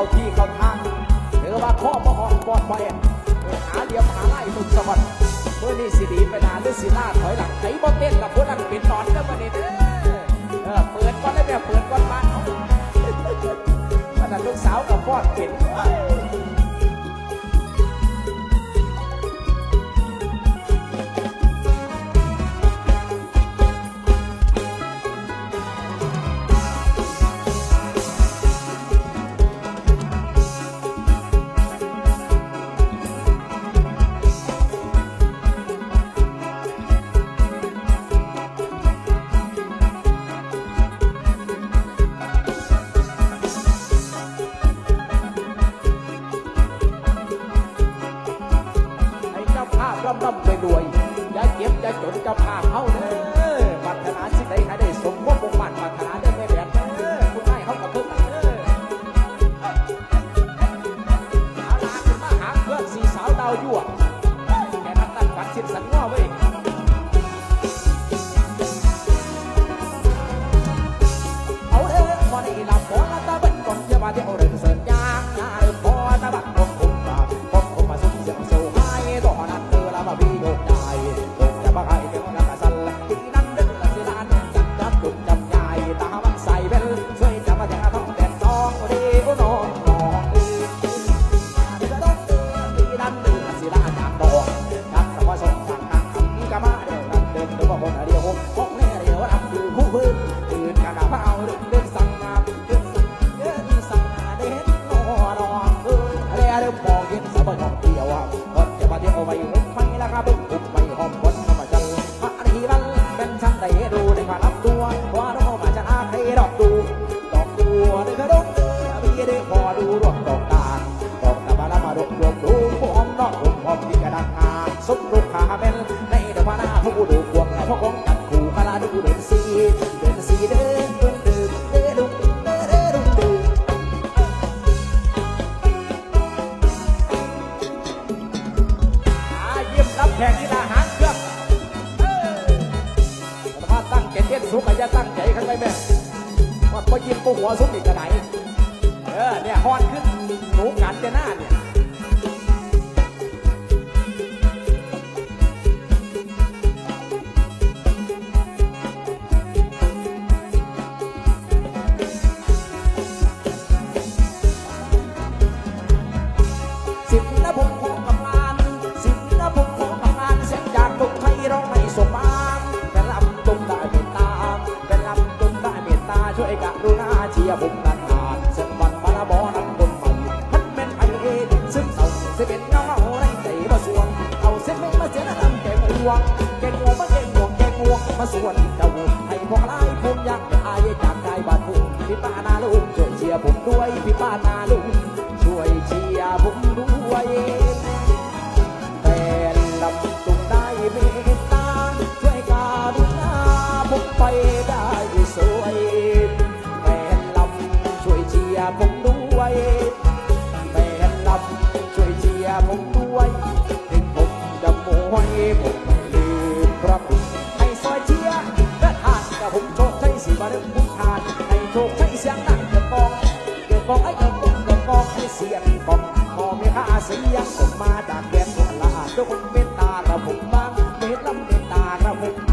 เขาที่เขาทางหรือว่าข้อประหองปอดไปหาเดี๋ยมหาไล่มุนสะบัดเมื่อนี่สิดีไปนานหรือสิล่าถอยหลังใจบ่เต้นกับพวกนั้นเป็นนอนก็มาเนี่เออเปิดก้อนได้แบบเปิดก้อนมาเขาขนาดลูกสาวกับพอดเก่ง จะพาเข้าเลย สมลูกขาเม่นในดาวนาพวกดูกวงพ่อคองกัดขู่มาลาดูเดินสีเดินสีเดินเดินดินเดินดินเดินอากที่งเตั้งใจขึ้นไปแม่ว่าพอยิบปุ๊หัวสุขอีกกะไหนเออเนี่ยฮอนขึ้นหนูกันจะหน้าเนี่ย นาลู have it.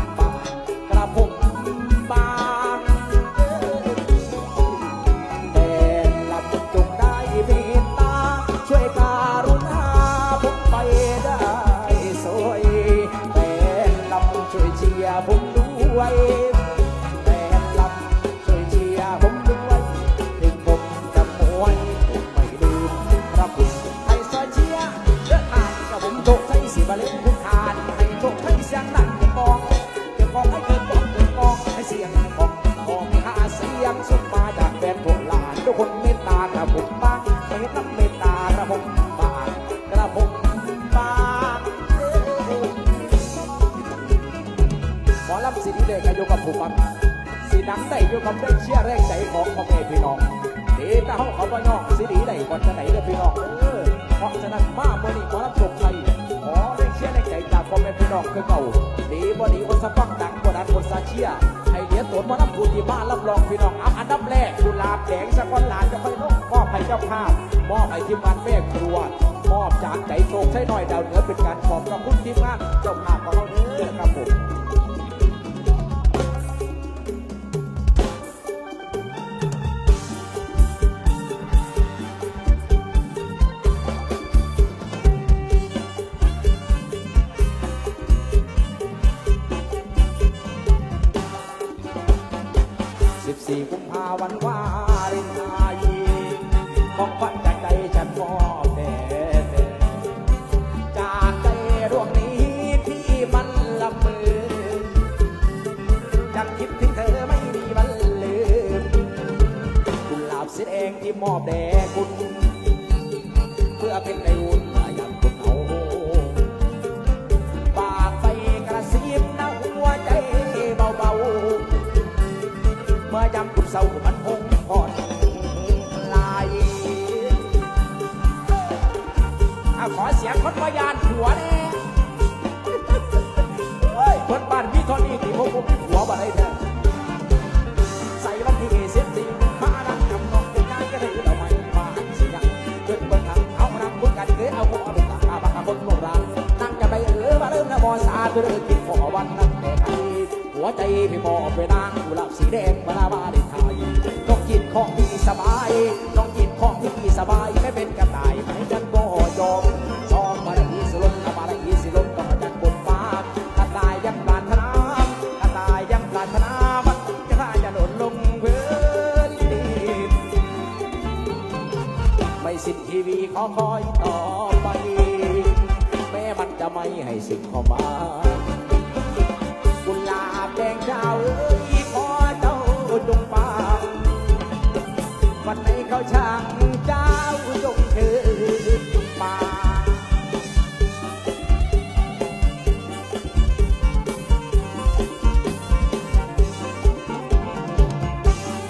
ทุกคนเมตตากระผมบ้างเมตตาเมตตากระผมบ้างกระผมบ้างหมอลำสิทธิเดชอยู่กับผู้ฟังสีดังได้อยู่กับได้เชื่อแรงใจของพ่อแม่พี่น้องเดตาเขาเขาอน้องสีดีได้ก่อนจะไหนเด้อพี่น้องเออเพราะฉะนั้นมาเมื่อนี้หมอลำจบไทยขอได้เชื่อแรงใจจากพ่อแม่พี่น้องคือเก่าดีบ่ดีคนสะพังดังบ่ดันคนสะเชื่อ โอนมอน้ำผู้ที่บ้านรับรองพี่น้องอับอันดับแรกกุหลาบแดงสะก้อนหลานจะไปน้องมอบให้เจ้าภาพมอบให้ที่บ้านแม่ครัวมอบจากใจโศกใช้หน่อยดาวเหนือเป็นการขอบขอบคุณที่มงานเจ้าภาพของเราเนื้อครับผม สี่กุมภาวันวาเลนไทน์ของขวัญจากใจฉันมอบแด่จากใจดวงนี้ที่มันละเมอยังคิดถึงเธอไม่มีวันลืมกุหลาบสีแดงที่มอบแด่ เกิดเบิ่งทางเอานำบุญกันเกลือเอาหัวเป็นตาบักคนโบราณนั่งจะไปเออมาเริ่มนะมอสาตัวเริ่มกินขอวันนั้นแต่ไทยหัวใจพี่มอบไปนางกุหลาบสีแดงมาลาบาลิไทยต้องกินของที่สบายต้องกินของที่สบายไม่เป็นกระต่ายไม่จันก็ยอม ให้สิ่งเข้ามากุหลาบแดงเจ้าเอ้ยขอเจ้าจงฟังวันไหนเขาช่างเจ้าจงเถิดมา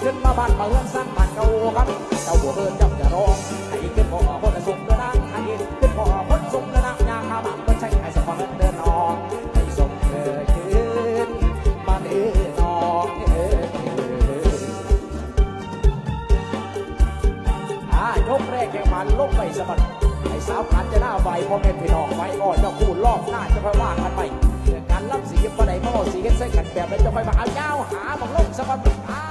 ขึ้นมาบ้านมาเฮือนสร้างบ้านเก่าครับเจ้าบัวเบิร์นเจ้าจะร้องให้ขึ้นพ่อคนส่ง กแรกแข่งมันลงไปสะบัดไอ้สาวขันจะหน้าไฟพ่อแม่พี่น้องไฟอ่อนเจ้าคู่รอบหน้าจะค่อยว่ากันไปเรื่องการรับสีปะไหนมาเอสีกันใส่กันแบบนั้นจะค่อยมาเอาเจ้าหาบังลงสะบัดอ่า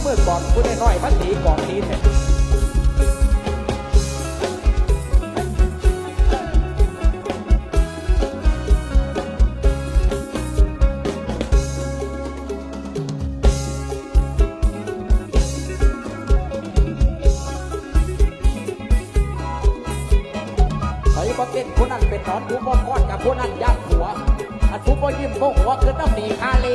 เมื่อก่อนผู้ได้น้อยพันตีก่อนนี้เถอ คนนั้นเป็นนอนผู้บ่กอดกับผู้นั้นยัดหัวอันผู้บ่ยิ้มบ่หัวคือน้ำหนีคาลี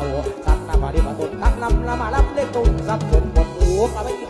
าวสันนาบาดีมาตุนตักนำละมาลับเล่นตุ่มสับสนบนหูมาไปที่อันตุ่มสนเสียว